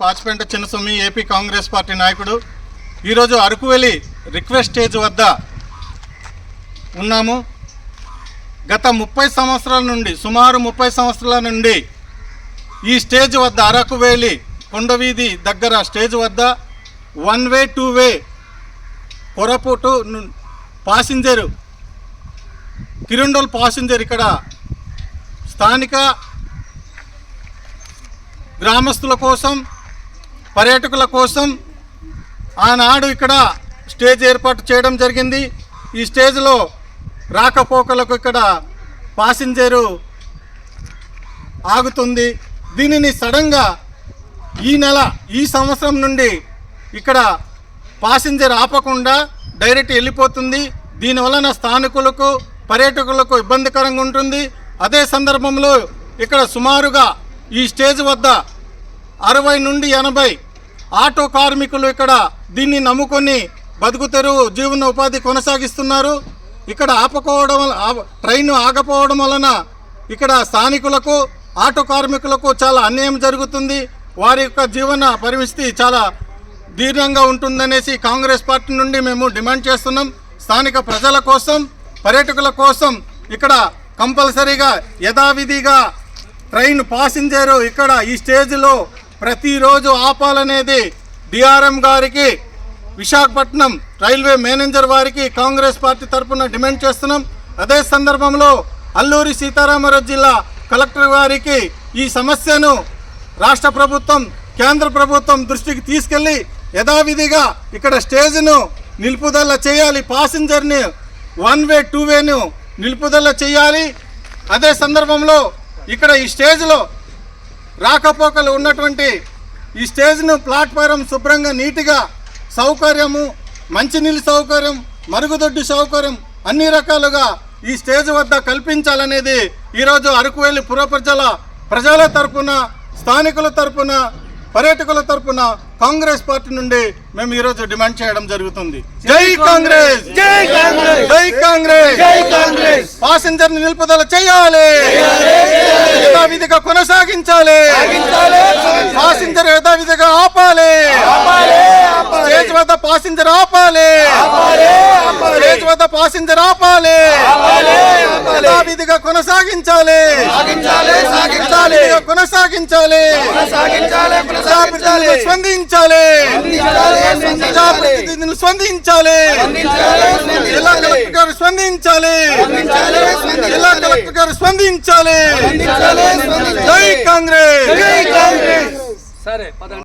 Manikanta Chinnaswamy AP Congress party నాయకుడు. ఈరోజు అరకువెలి request stage వద్ద ఉన్నాము. గత ముప్పై సంవత్సరాల నుండి సుమారు ముప్పై సంవత్సరాల నుండి ఈ స్టేజ్ వద్ద అరకువేలి కొండవీధి దగ్గర స్టేజ్ వద్ద వన్ వే టూ వే కొరపుటు ను- పాసింజరు కిరండోల్ పాసింజర్ ఇక్కడ స్థానిక గ్రామస్తుల కోసం పర్యాటకుల కోసం ఆనాడు ఇక్కడ స్టేజ్ ఏర్పాటు చేయడం జరిగింది. ఈ స్టేజ్లో రాకపోకలకు ఇక్కడ పాసింజరు ఆగుతుంది. దీనిని సడన్గా ఈ నెల ఈ సంవత్సరం నుండి ఇక్కడ పాసింజర్ ఆపకుండా డైరెక్ట్ వెళ్ళిపోతుంది. దీనివలన స్థానికులకు పర్యాటకులకు ఇబ్బందికరంగా ఉంటుంది. అదే సందర్భంలో ఇక్కడ సుమారుగా ఈ స్టేజ్ వద్ద అరవై నుండి ఎనభై ఆటో కార్మికులు ఇక్కడ దీన్ని నమ్ముకొని బతుకుతరు జీవన ఉపాధి కొనసాగిస్తున్నారు. ఇక్కడ ఆపుకోవడం వల్ల ట్రైన్ ఆగపోవడం వలన ఇక్కడ స్థానికులకు ఆటో కార్మికులకు చాలా అన్యాయం జరుగుతుంది. వారి యొక్క జీవన పరిమితి చాలా దీర్ఘంగా ఉంటుందనేసి కాంగ్రెస్ పార్టీ నుండి మేము డిమాండ్ చేస్తున్నాం. స్థానిక ప్రజల కోసం పర్యాటకుల కోసం ఇక్కడ కంపల్సరీగా యథావిధిగా ట్రైన్ పాసింజరు ఇక్కడ ఈ స్టేజ్లో ప్రతిరోజు ఆపాలనేది డిఆర్ఎం గారికి విశాఖపట్నం రైల్వే మేనేజర్ వారికి కాంగ్రెస్ పార్టీ తరఫున డిమాండ్ చేస్తున్నాం. అదే సందర్భంలో అల్లూరి సీతారామరాజు జిల్లా కలెక్టర్ గారికి ఈ సమస్యను రాష్ట్ర ప్రభుత్వం కేంద్ర ప్రభుత్వం దృష్టికి తీసుకెళ్ళి యథావిధిగా ఇక్కడ స్టేజ్ను నిలుపుదల చేయాలి. పాసింజర్ని వన్ వే టూ వేను నిలుపుదల చేయాలి. అదే సందర్భంలో ఇక్కడ ఈ స్టేజ్లో రాకపోకలు ఉన్నటువంటి ఈ స్టేజ్ను ప్లాట్ఫారం శుభ్రంగా నీట్గా సౌకర్యము మంచినీళ్ళ సౌకర్యం మరుగుదొడ్డి సౌకర్యం అన్ని రకాలుగా ఈ స్టేజ్ వద్ద కల్పించాలనేది ఈరోజు అరకువేలి పుర ప్రజల ప్రజల తరపున స్థానికుల తరపున పర్యాటకుల తరపున కాంగ్రెస్ పార్టీ నుండి మేము ఈరోజు డిమాండ్ చేయడం జరుగుతుంది. జై కాంగ్రెస్! జై కాంగ్రెస్! జై కాంగ్రెస్! జై కాంగ్రెస్! పాసింజర్ నిలుపుదల చేయాలి! యథావిధిగా కొనసాగించాలి. పాసింజర్ యథావిధిగా ఆపాలి. వద్ద పాసింజర్ ఆపాలి. స్టేజ్ వద్ద పాసింజర్ ఆపాలి. యథావిధిగా కొనసాగించాలి. కొనసాగించాలి సాగించాలి. కొనసాగించాలి. ప్రజాప్రతినిధులు స్పందించాలి. స్పందించాలి, ప్రజాప్రతినిధులు స్పందించాలి. స్పందించాలి, జిల్లా కలెక్టర్ గారు స్పందించాలి. జిల్లా కలెక్టర్ గారు స్పందించాలి. జై కాంగ్రెస్. జై కాంగ్రెస్. సరే పదండి.